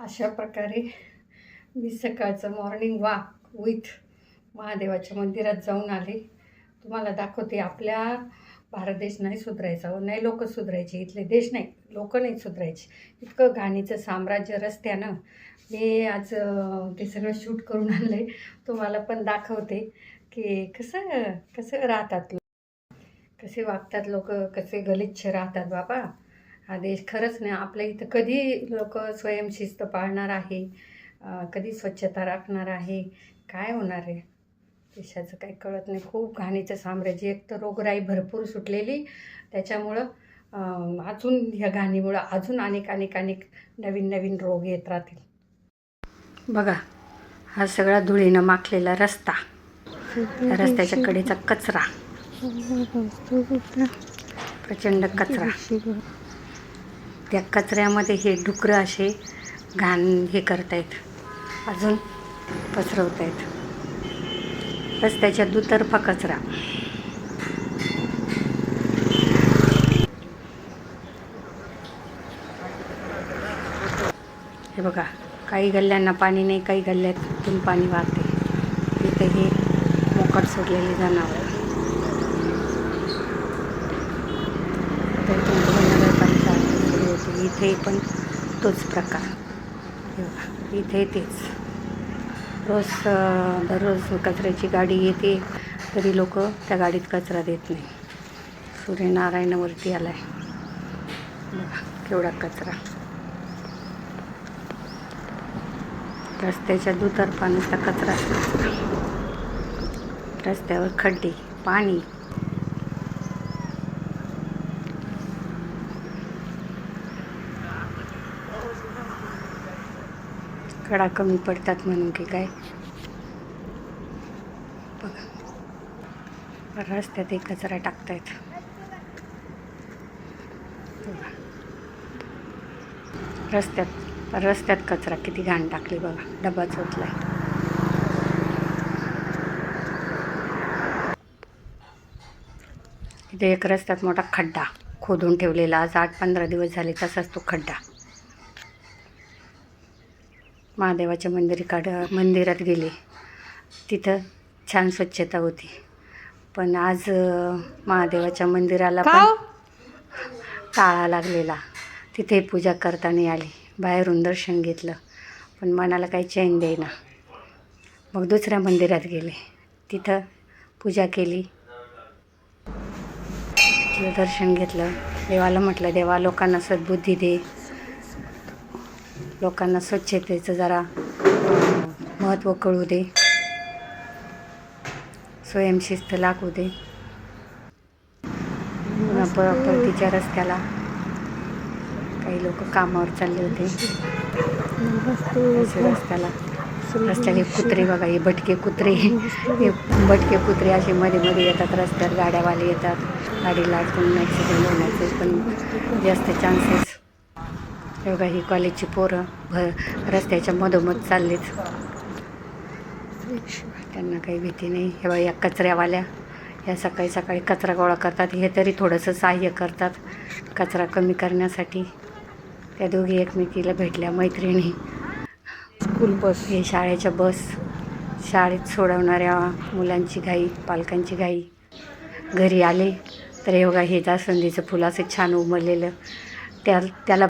अशा प्रकारे मी सकाळचं मॉर्निंग वॉक विथ महादेवाच्या मंदिरात जाऊन आले. तुम्हाला दाखवते आपल्या भारत देश नाही सुधरायचा हो, नाही लोक सुधरायचे इथले देश नाही लोक नाही सुधरायचे. इतकं घाणीचं साम्राज्य रस्त्यानं मी आज ते सगळं शूट करून आणलं आहे तुम्हाला पण दाखवते की कसं कसं राहतात लोक कसे वागतात लोक कसे गलिच्छ राहतात बाबा. हा देश खरंच नाही आपल्या इथं कधी लोक स्वयंशिस्त पाळणार आहे? कधी स्वच्छता राखणार आहे? काय होणार आहे? देशाचं काही कळत नाही. खूप घाणीचं साम्राज्य एक तर रोगराई भरपूर सुटलेली. त्याच्यामुळं अजून ह्या घाणीमुळं अजून अनेक अनेक अनेक नवीन नवीन रोग येत राहतील. बघा हा सगळा धुळीनं माखलेला रस्ता. रस्त्याच्या कडेचा कचरा. प्रचंड कचरा. त्या कचऱ्यामध्ये हे डुकरं असे घाण हे करतायत. अजून पसरवतायत. रस्त्याच्या दुतर्फा कचरा. हे बघा काही गल्ल्यांना पाणी नाही काही गल्ल्यातून पाणी वाहते. तिथे हे मोकट सोडलेले जनावर. इथे पण तोच प्रकार. इथे तेच. रोज दररोज कचऱ्याची गाडी येते तरी लोक त्या गाडीत कचरा देत नाही. सूर्यनारायणावरती आला आहे बघा केवढा कचरा. रस्त्याच्या दुतर्फा नुसता कचरा. रस्त्यावर खड्डे पाणी. कडा कमी पडतात म्हणून की काय? बघा. रस्त्यात एक कचरा टाकतायत. रस्त्यात रस्त्यात कचरा किती घाण टाकली बघा. डबा चोचलाय. इथे एक रस्त्यात मोठा खड्डा खोदून ठेवलेला. आज आठ पंधरा दिवस झाले तसाच तो खड्डा. महादेवाच्या मंदिराकड मंदिरात गेले. तिथं छान स्वच्छता होती. पण आज महादेवाच्या मंदिराला पण टाळा लागलेला. तिथे पूजा करता नाही आली. बाहेरून दर्शन घेतलं. पण मनाला काही चैन देईना. मग दुसऱ्या मंदिरात गेले. तिथं पूजा केली. दर्शन घेतलं. देवाला म्हटलं देवा लोकांना सद्बुद्धी दे. लोकांना स्वच्छतेचं जरा महत्त्व कळू दे. स्वयंशिस्त लागू दे. परतीच्या रस्त्याला काही लोक कामावर चालले होते. रस्त्याला. रस्त्याला कुत्रे बघा हे भटके कुत्रे. हे भटके कुत्रे असे मध्ये मध्ये येतात रस्त्यावर गाड्यावाले येतात. गाडीला अडकून ॲक्सिडेंट होण्याचे पण जास्त चान्सेस हे बघा ही कॉलेजची पोरं भ रस्त्याच्या मधोमध चाललेच त्यांना काही भीती नाही. हे बघा या कचऱ्यावाल्या या सकाळी सकाळी कचरा गोळा करतात. हे तरी थोडंसं सहाय्य करतात कचरा कमी करण्यासाठी. त्या दोघी एकमेकीला भेटल्या मैत्रिणी. स्कूल बस हे शाळेच्या बस शाळेत सोडवणाऱ्या मुलांची घाई पालकांची घाई. घरी आले तर हे बघा हे जास्वंदीचं फुल असं छान उमललेलं. त्या त्याला